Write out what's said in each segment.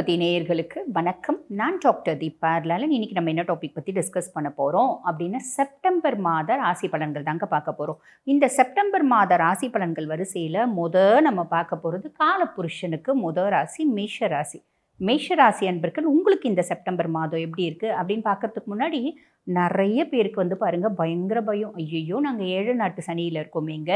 Homeopathy நேயர்களுக்கு வணக்கம். நான் டாக்டர் தீபா லாலன் இன்னைக்கு நம்ம என்ன டாபிக் பற்றி டிஸ்கஸ் பண்ண போகிறோம் அப்படின்னா செப்டம்பர் மாத ராசி பலன்கள் தாங்க பார்க்க போகிறோம் இந்த செப்டம்பர் மாத ராசி பலன்கள் வரிசையில் முத நம்ம பார்க்க போகிறது காலப்புருஷனுக்கு முத ராசி மேஷ ராசி. மேஷ ராசி அன்பர்கள் உங்களுக்கு இந்த செப்டம்பர் மாதம் எப்படி இருக்குது அப்படின்னு பார்க்கறதுக்கு முன்னாடி நிறைய பேருக்கு வந்து பாருங்கள் பயங்கர பயம். ஐயோ நாங்கள் ஏழு நாட்டு சனியில் இருக்கோமேங்க.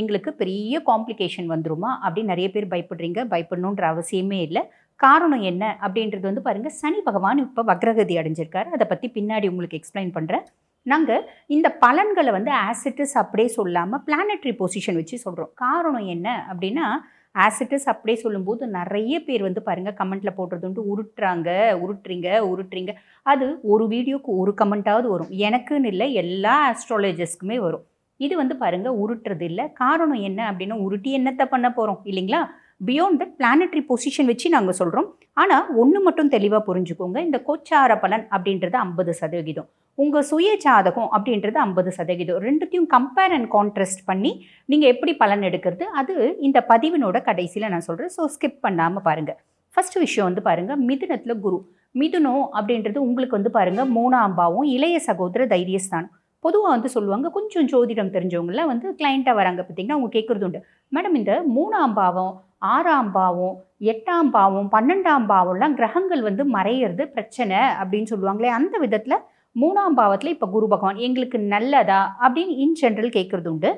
எங்களுக்கு பெரிய காம்ப்ளிகேஷன் வந்துருமா அப்படின்னு நிறைய பேர் பயப்படுறீங்க. பயப்படணுன்ற அவசியமே இல்லை. காரணம் என்ன அப்படின்றது வந்து பாருங்கள் சனி பகவான் இப்போ வக்ரகதி அடைஞ்சிருக்காரு. அதை பற்றி பின்னாடி உங்களுக்கு எக்ஸ்பிளைன் பண்ணுறேன் நாங்கள் இந்த பலன்களை வந்து ஆசிட்டிஸ் அப்படியே சொல்லாமல் பிளானட்ரி பொசிஷன் வச்சு சொல்கிறோம் காரணம் என்ன அப்படின்னா ஆசிட்டிஸ் அப்படியே சொல்லும்போது நிறைய பேர் வந்து பாருங்கள் கமெண்ட்டில் போடுறது வந்து உருட்டுறாங்க உருட்டுறீங்க உருட்டுறீங்க. அது ஒரு வீடியோக்கு ஒரு கமெண்ட்டாவது வரும். எனக்குன்னு இல்லை எல்லா ஆஸ்ட்ராலஜர்ஸ்க்குமே வரும். இது வந்து பாருங்கள் உருட்டுறது இல்லை. காரணம் என்ன அப்படின்னா உருட்டி என்னத்தை பண்ண போகிறோம் இல்லைங்களா? பியாண்ட் தட் பிளானட்ரி பொசிஷன் வச்சு நாங்கள் சொல்கிறோம் ஆனால் ஒன்று மட்டும் தெளிவாக புரிஞ்சுக்கோங்க. இந்த கோச்சார பலன் அப்படின்றது ஐம்பது சதவிகிதம். உங்கள் சுய ஜாதகம் அப்படின்றது ஐம்பது சதவிகிதம். ரெண்டுத்தையும் கம்பேர் அண்ட் கான்ட்ராஸ்ட் பண்ணி நீங்கள் எப்படி பலன் எடுக்கிறது அது இந்த பதிவினோட கடைசியில் நான் சொல்கிறேன் ஸோ ஸ்கிப் பண்ணாமல் பாருங்கள் ஃபஸ்ட்டு விஷயம் வந்து பாருங்கள் மிதுனத்தில் குரு. மிதுனம் அப்படின்றது உங்களுக்கு வந்து பாருங்கள் மூணாம் பாவம் இளைய சகோதர தைரியஸ்தானம். பொதுவாக வந்து சொல்லுவாங்க கொஞ்சம் ஜோதிடம் தெரிஞ்சவங்களாம் வந்து கிளைண்ட்டாக வராங்க பார்த்தீங்கன்னா அவங்க கேட்குறது உண்டு. மேடம் இந்த மூணாம் பாவம் ஆறாம் பாவம் எட்டாம் பாவம் பன்னெண்டாம் பாவம்லாம் கிரகங்கள் வந்து மறையிறது பிரச்சனை அப்படின்னு சொல்லுவாங்களே அந்த விதத்தில் மூணாம் பாவத்தில் இப்போ குரு பகவான் எங்களுக்கு நல்லதா அப்படின்னு இன் ஜென்ரல் கேட்குறது உண்டு.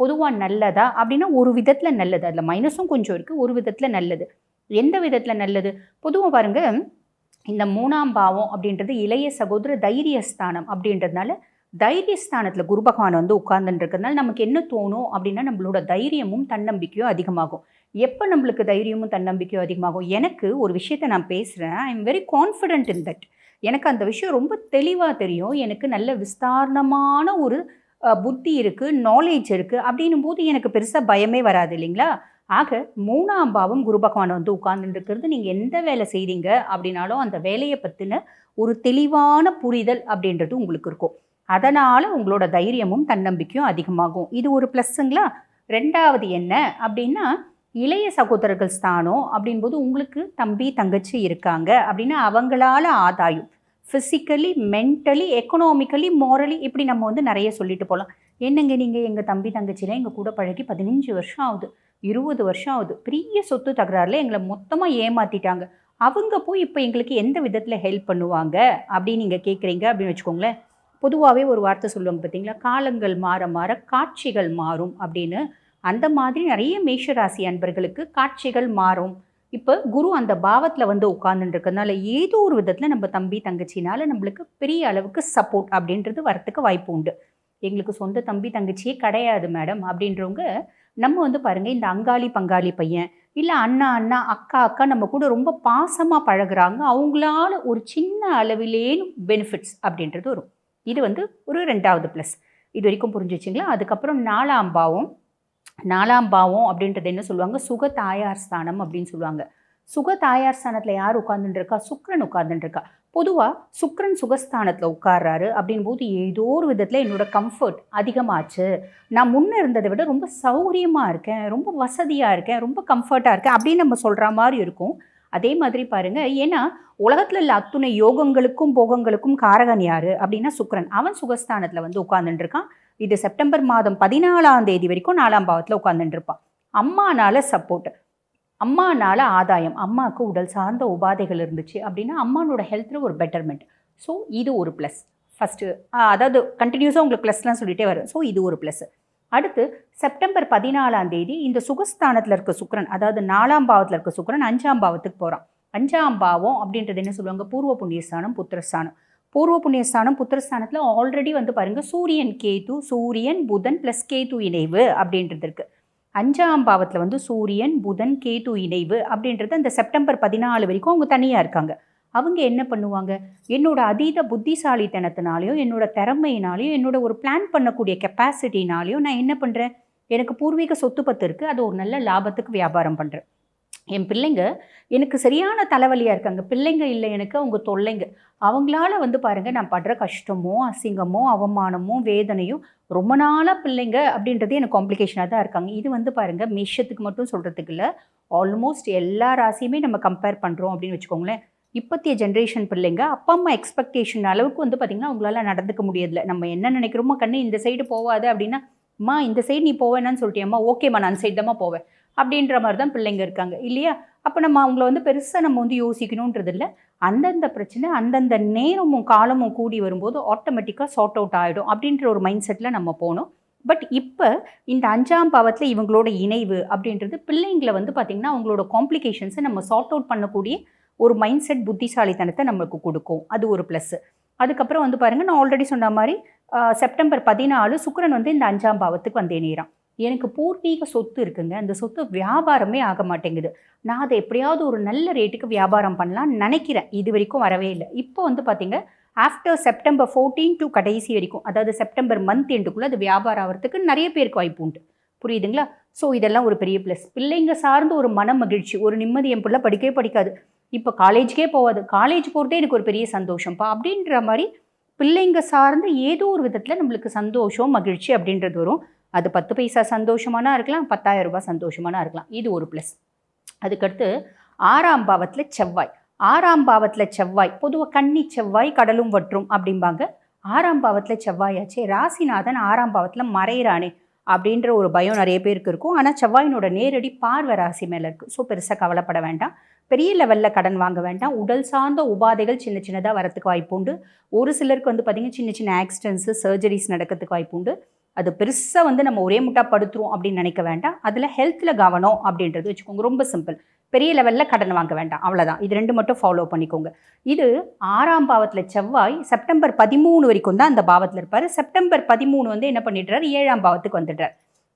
பொதுவாக நல்லதா அப்படின்னா ஒரு விதத்தில் நல்லது. அதில் மைனஸும் கொஞ்சம் இருக்குது ஒரு விதத்தில் நல்லது. எந்த விதத்தில் நல்லது? பொதுவாக பாருங்கள் இந்த மூணாம் பாவம் அப்படின்றது இளைய சகோதர தைரியஸ்தானம் அப்படின்றதுனால தைரியஸ்தானத்தில் குரு பகவான் வந்து உட்கார்ந்துருக்கிறதுனால நமக்கு என்ன தோணும் அப்படின்னா நம்மளோட தைரியமும் தன்னம்பிக்கையும் அதிகமாகும். எப்போ நம்மளுக்கு தைரியமும் தன்னம்பிக்கையும் அதிகமாகும்? எனக்கு ஒரு விஷயத்தை நான் பேசுகிறேன் I am very confident in that எனக்கு அந்த விஷயம் ரொம்ப தெளிவாக தெரியும். எனக்கு நல்ல விஸ்தாரணமான ஒரு புத்தி இருக்குது நாலேஜ் இருக்குது அப்படின்னும் போது எனக்கு பெருசாக பயமே வராது இல்லைங்களா? ஆக மூணாம் பாவம் குரு பகவான் வந்து உட்கார்ந்துட்டு நீங்கள் எந்த வேலை செய்கிறீங்க அப்படின்னாலும் அந்த வேலையை பற்றின ஒரு தெளிவான புரிதல் அப்படின்றது உங்களுக்கு இருக்கும். அதனால் உங்களோட தைரியமும் தன்னம்பிக்கையும் அதிகமாகும். இது ஒரு ப்ளஸ்ஸுங்களா? ரெண்டாவது என்ன? அப்படின்னா இளைய சகோதரர்கள் ஸ்தானம் அப்படின்போது உங்களுக்கு தம்பி தங்கச்சி இருக்காங்க அப்படின்னா அவங்களால ஆதாயம். ஃபிசிக்கலி மென்டலி எக்கனாமிக்கலி மாரலி இப்படி நம்ம வந்து நிறைய சொல்லிட்டு போகலாம் என்னங்க நீங்கள் எங்கள் தம்பி தங்கச்சியில் எங்கள் கூட பழகி பதினஞ்சு வருஷம் ஆகுது. இருபது வருஷம் ஆகுது. பெரிய சொத்து தகராறுல எங்களை மொத்தமாக ஏமாற்றிட்டாங்க அவங்க போய் இப்போ எங்களுக்கு எந்த விதத்தில் ஹெல்ப் பண்ணுவாங்க? அப்படின்னு நீங்கள் கேட்குறீங்க அப்படின்னு வச்சுக்கோங்களேன். பொதுவாகவே ஒரு வார்த்தை சொல்லுவாங்க பார்த்தீங்களா காலங்கள் மாற மாற காட்சிகள் மாறும் அப்படின்னு. அந்த மாதிரி நிறைய மேஷராசி அன்பர்களுக்கு காட்சிகள் மாறும். இப்போ குரு அந்த பாவத்தில் வந்து உட்கார்ந்துருக்கனால ஏதோ ஒரு விதத்தில் நம்ம தம்பி தங்கச்சினால நம்மளுக்கு பெரிய அளவுக்கு சப்போர்ட் அப்படின்றது வரத்துக்கு வாய்ப்பு உண்டு. எங்களுக்கு சொந்த தம்பி தங்கச்சியே கிடையாது மேடம் அப்படின்றவங்க நம்ம வந்து பாருங்கள் இந்த அங்காளி பங்காளி பையன் இல்லை அண்ணா அண்ணா அக்கா அக்கா நம்ம கூட ரொம்ப பாசமாக பழகுறாங்க. அவங்களால ஒரு சின்ன அளவிலேனும் பெனிஃபிட்ஸ் அப்படின்றது வரும். இது வந்து ஒரு ரெண்டாவது ப்ளஸ் இது வரைக்கும் புரிஞ்சுச்சிங்களா அதுக்கப்புறம் நாலாம் பாவம். நாலாம் பாவம் அப்படின்றது என்ன சொல்லுவாங்க? சுக தாயார் ஸ்தானம் அப்படின்னு சொல்லுவாங்க. சுக தாயார் ஸ்தானத்தில் யார் உட்கார்ந்துட்டு சுக்ரன் உட்கார்ந்துட்டு பொதுவாக சுக்ரன் சுகஸ்தானத்தில் உட்கார்றாரு அப்படின் போது ஏதோ ஒரு விதத்தில் என்னோட கம்ஃபர்ட் அதிகமாச்சு. நான் முன்னே இருந்ததை விட ரொம்ப சௌகரியமாக இருக்கேன் ரொம்ப வசதியாக இருக்கேன் ரொம்ப கம்ஃபர்ட்டாக இருக்கேன் அப்படின்னு நம்ம சொல்கிற மாதிரி இருக்கும். அதே மாதிரி பாருங்க ஏன்னா உலகத்தில் உள்ள அத்துணை யோகங்களுக்கும் போகங்களுக்கும் காரகன் யாரு? அப்படின்னா சுக்கரன். அவன் சுகஸ்தானத்தில் வந்து உட்கார்ந்துட்டு இருக்கான். இது செப்டம்பர் மாதம் பதினாலாம் தேதி வரைக்கும் நாலாம் பாவத்தில் உட்கார்ந்துட்டு இருப்பான். அம்மானால சப்போர்ட் அம்மானால ஆதாயம் அம்மாவுக்கு உடல் சார்ந்த உபாதைகள் இருந்துச்சு அப்படின்னா அம்மானோட ஹெல்த்தில் ஒரு பெட்டர்மெண்ட் ஸோ இது ஒரு ப்ளஸ் ஃபஸ்ட்டு அதாவது கண்டினியூஸாக உங்களுக்கு ப்ளஸ்லாம் சொல்லிகிட்டே வரும். ஸோ இது ஒரு ப்ளஸ்ஸு அடுத்து செப்டம்பர் பதினாலாம் தேதி இந்த சுகஸ்தானத்தில் இருக்க சுக்கரன் அதாவது நாலாம் பாவத்தில் இருக்க சுக்கரன் அஞ்சாம் பாவத்துக்கு போகிறான் அஞ்சாம் பாவம் அப்படின்றது என்ன சொல்லுவாங்க? பூர்வ புண்ணியஸ்தானம் புத்திரஸ்தானம். பூர்வ புண்ணியஸ்தானம் புத்திரஸ்தானத்தில் ஆல்ரெடி வந்து பாருங்க சூரியன் கேது சூரியன் புதன் ப்ளஸ் கேது இணைவு அப்படின்றது இருக்கு. அஞ்சாம் பாவத்தில் வந்து சூரியன் புதன் கேது இணைவு அப்படின்றது அந்த செப்டம்பர் பதினாலு வரைக்கும் அவங்க தனியாக இருக்காங்க. அவங்க என்ன பண்ணுவாங்க? என்னோட அதீத புத்திசாலித்தனத்தினாலையும் என்னோட திறமையினாலையும் என்னோட ஒரு பிளான் பண்ணக்கூடிய கெப்பாசிட்டினாலையும் நான் என்ன பண்ணுறேன் எனக்கு பூர்வீக சொத்து பத்து இருக்குது அது ஒரு நல்ல லாபத்துக்கு வியாபாரம் பண்ணுறேன் என் பிள்ளைங்க எனக்கு சரியான தலைவலியாக இருக்காங்க பிள்ளைங்க இல்லை எனக்கு அவங்க தொல்லைங்க. அவங்களால வந்து பாருங்கள் நான் படுற கஷ்டமோ அசிங்கமோ அவமானமோ வேதனையும் ரொம்ப நாளாக பிள்ளைங்க அப்படின்றது எனக்கு காம்ப்ளிகேஷனாக தான் இருக்காங்க. இது வந்து பாருங்கள் மிஷத்துக்கு மட்டும் சொல்கிறதுக்கு இல்லை ஆல்மோஸ்ட் எல்லா ராசியுமே நம்ம கம்பேர் பண்ணுறோம் அப்படின்னு வச்சுக்கோங்களேன். இப்போத்திய ஜென்ரேஷன் பிள்ளைங்க அப்பா அம்மா எக்ஸ்பெக்டேஷன் அளவுக்கு வந்து பார்த்திங்கன்னா அவங்களால நடந்துக்க முடியல நம்ம என்ன நினைக்கிறோமோ கண்ணு இந்த சைடு போகாது அப்படின்னா அம்மா இந்த சைடு நீ போவேன்னு சொல்லிட்டியம்மா ஓகேம்மா நான் சைடு தாம்மா போவேன். அப்படின்ற மாதிரி தான் பிள்ளைங்க இருக்காங்க. இல்லையா? அப்போ நம்ம அவங்கள வந்து பெருசாக நம்ம வந்து யோசிக்கணுன்றது இல்லை அந்தந்த பிரச்சனை அந்தந்த நேரமும் காலமும் கூடி வரும்போது ஆட்டோமேட்டிக்காக சார்ட் அவுட் ஆகிடும் அப்படின்ற ஒரு மைண்ட் செட்டில் நம்ம போகணும் பட் இப்போ இந்த அஞ்சாம் பாவத்தில் இவங்களோட இணைவு அப்படின்றது பிள்ளைங்களை வந்து பார்த்திங்கன்னா அவங்களோட காம்ப்ளிகேஷன்ஸை நம்ம சார்ட் அவுட் பண்ணக்கூடிய ஒரு மைண்ட் செட் புத்திசாலித்தனத்தை நம்மளுக்கு கொடுக்கும். அது ஒரு ப்ளஸ்ஸு அதுக்கப்புறம் வந்து பாருங்கள் நான் ஆல்ரெடி சொன்ன மாதிரி செப்டம்பர் பதினாலு சுக்கரன் வந்து இந்த அஞ்சாம் பாவத்துக்கு வந்தே நேரம் எனக்கு பூர்வீக சொத்து இருக்குங்க. அந்த சொத்து வியாபாரமே ஆக மாட்டேங்குது. நான் அதை எப்படியாவது ஒரு நல்ல ரேட்டுக்கு வியாபாரம் பண்ணலாம் நினைக்கிறேன். இது வரைக்கும் வரவே இல்லை. இப்போ வந்து பார்த்தீங்க ஆஃப்டர் செப்டம்பர் ஃபோர்டீன் டு கடைசி வரைக்கும் அதாவது செப்டம்பர் மந்த் எண்டுக்குள்ளே அது வியாபாரம் ஆகிறதுக்கு நிறைய பேருக்கு வாய்ப்பு உண்டு. புரியுதுங்களா? ஸோ இதெல்லாம் ஒரு பெரிய ப்ளஸ் பிள்ளைங்க சார்ந்து ஒரு மன மகிழ்ச்சி ஒரு நிம்மதி என் பிள்ளை படிக்கவே படிக்காது. இப்போ காலேஜுக்கே போகாது. காலேஜ் போகிறதே எனக்கு ஒரு பெரிய சந்தோஷம்ப்பா அப்படின்ற மாதிரி பிள்ளைங்க சார்ந்து ஏதோ ஒரு விதத்தில் நம்மளுக்கு சந்தோஷம் மகிழ்ச்சி அப்படின்றது வரும். அது பத்து பைசா சந்தோஷமானா இருக்கலாம் பத்தாயிரம் ரூபாய் சந்தோஷமானா இருக்கலாம். இது ஒரு ப்ளஸ் அதுக்கடுத்து ஆறாம் பாவத்தில் செவ்வாய். ஆறாம் பாவத்தில் செவ்வாய் பொதுவாக கன்னி செவ்வாய் கடலும் வற்றும் அப்படிம்பாங்க. ஆறாம் பாவத்தில் செவ்வாயாச்சே ராசிநாதன் ஆறாம் பாவத்தில் மறையிறானே அப்படின்ற ஒரு பயம் நிறைய பேருக்கு இருக்கும். ஆனால் செவ்வாயினோட நேரடி பார்வை ராசி மேலே இருக்குது ஸோ பெருசாக கவலைப்பட வேண்டாம். பெரிய லெவலில் கடன் வாங்க வேண்டாம். உடல் சார்ந்த உபாதைகள் சின்ன சின்னதாக வரத்துக்கு வாய்ப்பு உண்டு. ஒரு சிலருக்கு வந்து பார்த்திங்கன்னா சின்ன சின்ன ஆக்சிடென்ட்ஸு சர்ஜரிஸ் நடக்கிறதுக்கு வாய்ப்பு உண்டு. அது பெருசாக வந்து நம்ம ஒரே முட்டா படுத்துரும் அப்படின்னு நினைக்க வேண்டாம். அதில் ஹெல்த்தில் கவனம் அப்படின்றது வச்சுக்கோங்க. ரொம்ப சிம்பிள் பெரிய லெவலில் கடன் வாங்க வேண்டாம். அவ்வளோதான் இது ரெண்டு மட்டும் ஃபாலோ பண்ணிக்கோங்க. இது ஆறாம் பாவத்தில் செவ்வாய் செப்டம்பர் பதிமூணு வரைக்கும் தான் அந்த பாவத்தில் இருப்பார். செப்டம்பர் பதிமூணு வந்து என்ன பண்ணிடுறார்? ஏழாம் பாவத்துக்கு வந்துடுறார்.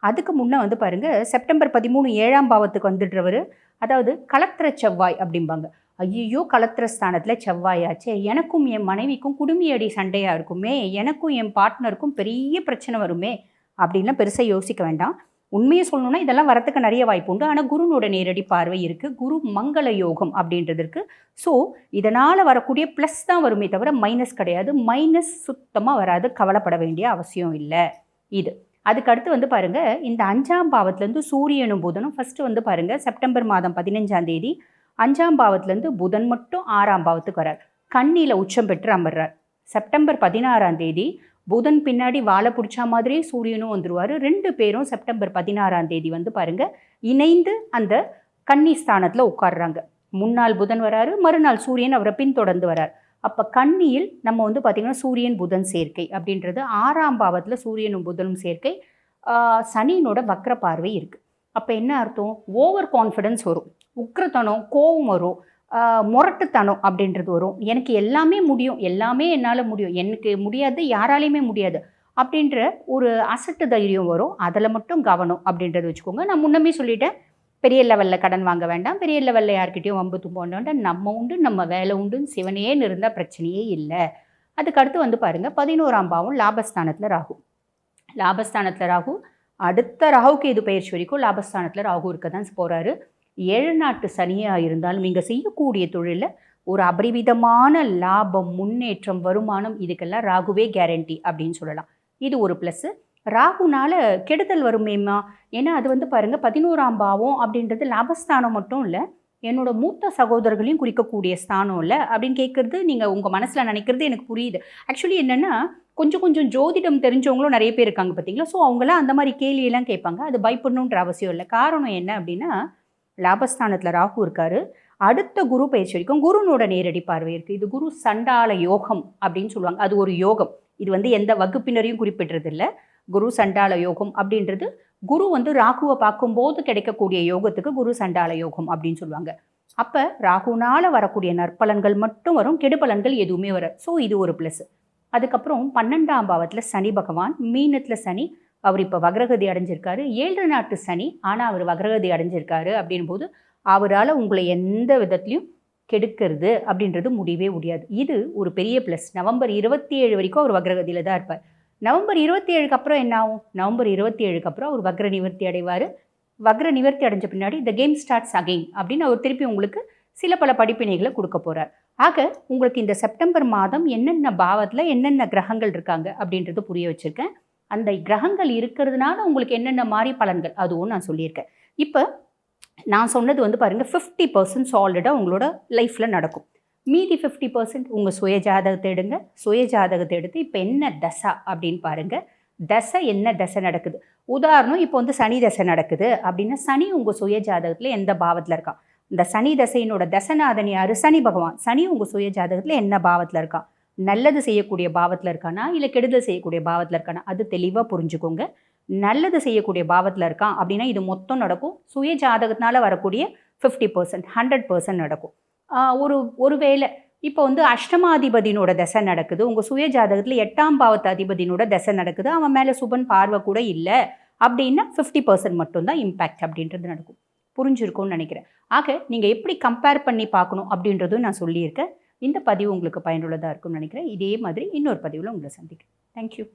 அதுக்கு முன்னே வந்து பாருங்கள் செப்டம்பர் பதிமூணு ஏழாம் பாவத்துக்கு வந்துடுறவர் அதாவது கலத்திர செவ்வாய் அப்படிம்பாங்க. ஐயோ கலத்திர ஸ்தானத்தில் செவ்வாயாச்சே எனக்கும் என் மனைவிக்கும் குடுமியடி சண்டையாக இருக்குமே எனக்கும் என் பார்ட்னருக்கும் பெரிய பிரச்சனை வருமே அப்படின்லாம் பெருசாக யோசிக்க வேண்டாம். உண்மையை சொல்லணும்னா இதெல்லாம் வரத்துக்கு நிறைய வாய்ப்பு உண்டு. ஆனால் குருனோட நேரடி பார்வை இருக்குது குரு மங்கள யோகம் அப்படின்றது இருக்குது ஸோ இதனால் வரக்கூடிய ப்ளஸ் தான் வருமே தவிர மைனஸ் கிடையாது. மைனஸ் சுத்தமாக வராது. கவலைப்பட வேண்டிய அவசியம் இல்லை. இது. அதுக்கடுத்து வந்து பாருங்கள் இந்த அஞ்சாம் பாவத்துலேருந்து சூரியனும் புதனும் ஃபஸ்ட்டு வந்து பாருங்கள் செப்டம்பர் மாதம் பதினஞ்சாம் தேதி அஞ்சாம் பாவத்துலேருந்து புதன் மட்டும் ஆறாம் பாவத்துக்கு வரார் கண்ணியில் உச்சம் பெற்று அமர்றார். செப்டம்பர் பதினாறாம் தேதி புதன் பின்னாடி வாழை பிடிச்சா மாதிரியே சூரியனும் வந்துருவார். ரெண்டு பேரும் செப்டம்பர் பதினாறாம் தேதி வந்து பாருங்க இணைந்து அந்த கன்னி ஸ்தானத்தில் உட்காடுறாங்க முன்னாள் புதன் வராரு மறுநாள் சூரியன் அவரை பின்தொடர்ந்து வரார். அப்போ கண்ணியில் நம்ம வந்து பார்த்திங்கன்னா சூரியன் புதன் சேர்க்கை அப்படின்றது ஆறாம் பாவத்தில் சூரியனும் புதனும் சேர்க்கை. சனியினோட வக்ர பார்வை இருக்குது அப்போ என்ன அர்த்தம்? ஓவர் கான்ஃபிடென்ஸ் வரும். உக்ரத்தனம் கோவம் வரும். முரட்டுத்தனம் அப்படின்றது வரும். எனக்கு எல்லாமே முடியும். எல்லாமே என்னால் முடியும். எனக்கு முடியாது யாராலையுமே முடியாது அப்படின்ற ஒரு அசட்டு தைரியம் வரும். அதில் மட்டும் கவனம் அப்படின்றத வச்சுக்கோங்க. நான் முன்னமே சொல்லிட்டேன். பெரிய லெவலில் கடன் வாங்க வேண்டாம். பெரிய லெவலில் யார்கிட்டையும் வம்பு தும்ப வேண்டாம். நம்ம உண்டு நம்ம வேலை உண்டுன்னு சிவனேன்னு இருந்தால் பிரச்சனையே இல்லை. அதுக்கு அடுத்து வந்து பாருங்கள் பதினோராம் பாவம் லாபஸ்தானத்தில் ராகு. லாபஸ்தானத்தில் ராகு அடுத்த ராகுக்கு இது பயிற்சி வரைக்கும் லாபஸ்தானத்தில் ராகு இருக்க தான் போகிறாரு ஏழு நாட்டு சனியாக இருந்தாலும் நீங்கள் செய்யக்கூடிய தொழிலில் ஒரு அபரிவிதமான லாபம் முன்னேற்றம் வருமானம் இதுக்கெல்லாம் ராகுவே கேரண்டி அப்படின்னு சொல்லலாம். இது ஒரு ப்ளஸ்ஸு ராகுனால கெடுதல் வருமேம்மா ஏன்னா அது வந்து பாருங்கள் பதினோராம் பாவம் அப்படின்றது லாபஸ்தானம் மட்டும் இல்லை என்னோட மூத்த சகோதரர்களையும் குறிக்கக்கூடிய ஸ்தானம் இல்லை அப்படின்னு கேட்குறது நீங்கள் உங்கள் மனசில் நினைக்கிறது எனக்கு புரியுது. ஆக்சுவலி என்னென்னா கொஞ்சம் கொஞ்சம் ஜோதிடம் தெரிஞ்சவங்களும் நிறைய பேர் இருக்காங்க பார்த்தீங்களா ஸோ அவங்களாம் அந்த மாதிரி கேள்வியெல்லாம் கேட்பாங்க. அது பயப்படணுன்ற அவசியம் இல்லை. காரணம் என்ன அப்படின்னா லாபஸ்தானத்தில் ராகு இருக்காரு. அடுத்த குரு பயிற்சி வரைக்கும் குருனோட நேரடி பார்வை இருக்குது இது குரு சண்டால யோகம் அப்படின்னு சொல்லுவாங்க. அது ஒரு யோகம். இது வந்து எந்த வகுப்பினரையும் குறிப்பிடுறதில்லை. குரு சண்டால யோகம் அப்படின்றது குரு வந்து ராகுவை பார்க்கும்போது கிடைக்கக்கூடிய யோகத்துக்கு குரு சண்டால யோகம் அப்படின்னு சொல்லுவாங்க. அப்போ ராகுனால் வரக்கூடிய நற்பலன்கள் மட்டும் வரும் கெடுபலன்கள் எதுவுமே வர ஸோ இது ஒரு ப்ளஸ் அதுக்கப்புறம் பன்னெண்டாம் பாவத்தில் சனி பகவான் மீனத்தில் சனி அவர் இப்போ வக்ரகதி அடைஞ்சிருக்காரு. ஏழு நாட்டு சனி ஆனால் அவர் வக்ரகதி அடைஞ்சிருக்காரு அப்படின்போது அவரால் உங்களை எந்த விதத்துலையும் கெடுக்கிறது அப்படின்றது முடியவே முடியாது. இது ஒரு பெரிய ப்ளஸ் நவம்பர் இருபத்தி ஏழு வரைக்கும் அவர் வக்ரகதியில் தான் இருப்பார். நவம்பர் இருபத்தி ஏழுக்கு அப்புறம் என்ன ஆகும்? நவம்பர் இருபத்தி ஏழுக்கு அப்புறம் அவர் வக்ர நிவர்த்தி அடைவார். வக்ர நிவர்த்தி அடைஞ்ச பின்னாடி த கேம் ஸ்டார்ட்ஸ் அகைன் அப்படின்னு அவர் திருப்பி உங்களுக்கு சில பல படிப்பினைகளை கொடுக்க போகிறார் ஆக உங்களுக்கு இந்த செப்டம்பர் மாதம் என்னென்ன பாவத்தில் என்னென்ன கிரகங்கள் இருக்காங்க அப்படின்றது புரிய வச்சுருக்கேன். அந்த கிரகங்கள் இருக்கிறதுனால உங்களுக்கு என்னென்ன மாதிரி பலன்கள்? அதுவும் நான் சொல்லியிருக்கேன். இப்போ நான் சொன்னது வந்து பாருங்கள் ஃபிஃப்டி பர்சன்ட் சாலிடாக உங்களோட லைஃப்பில் நடக்கும். மீதி ஃபிஃப்டி பர்சன்ட் உங்கள் சுய ஜாதகத்தை எடுங்க. சுய ஜாதகத்தை எடுத்து இப்போ என்ன தசா அப்படின்னு பாருங்கள் தசை என்ன தசை நடக்குது? உதாரணம் இப்போ வந்து சனி தசை நடக்குது அப்படின்னா சனி உங்கள் சுய ஜாதகத்தில் எந்த பாவத்தில் இருக்கான் இந்த சனி தசையினோட தசநாதன் யார்? சனி பகவான். சனி உங்கள் சுய ஜாதகத்தில் என்ன பாவத்தில் இருக்கான் நல்லது செய்யக்கூடிய பாவத்தில் இருக்கானா? இல்லை கெடுதல் செய்யக்கூடிய பாவத்தில் இருக்கானா? அது தெளிவாக புரிஞ்சுக்கோங்க. நல்லது செய்யக்கூடிய பாவத்தில் இருக்கான் அப்படின்னா இது மொத்தம் நடக்கும். சுய ஜாதகத்தினால வரக்கூடிய ஃபிஃப்டி பர்சன்ட் ஹண்ட்ரட் பர்சன்ட் நடக்கும். ஒரு ஒருவேளை இப்போ வந்து அஷ்டமாதிபதினோட தசை நடக்குது. உங்கள் சுய ஜாதகத்தில் எட்டாம் பாவத்து அதிபதினோட தசை நடக்குது. அவன் மேலே சுபன் பார்வை கூட இல்லை. அப்படின்னா ஃபிஃப்டி பர்சன்ட் மட்டும்தான் இம்பேக்ட் அப்படின்றது நடக்கும். புரிஞ்சிருக்கும்னு நினைக்கிறேன். ஆக நீங்கள் எப்படி கம்பேர் பண்ணி பார்க்கணும் அப்படின்றதும் நான் சொல்லியிருக்கேன். இந்த பதிவு உங்களுக்கு பயனுள்ளதாக இருக்கும்னு நினைக்கிறேன். இதே மாதிரி இன்னொரு பதிவில் உங்களை சந்திக்கிறேன். தேங்க்யூ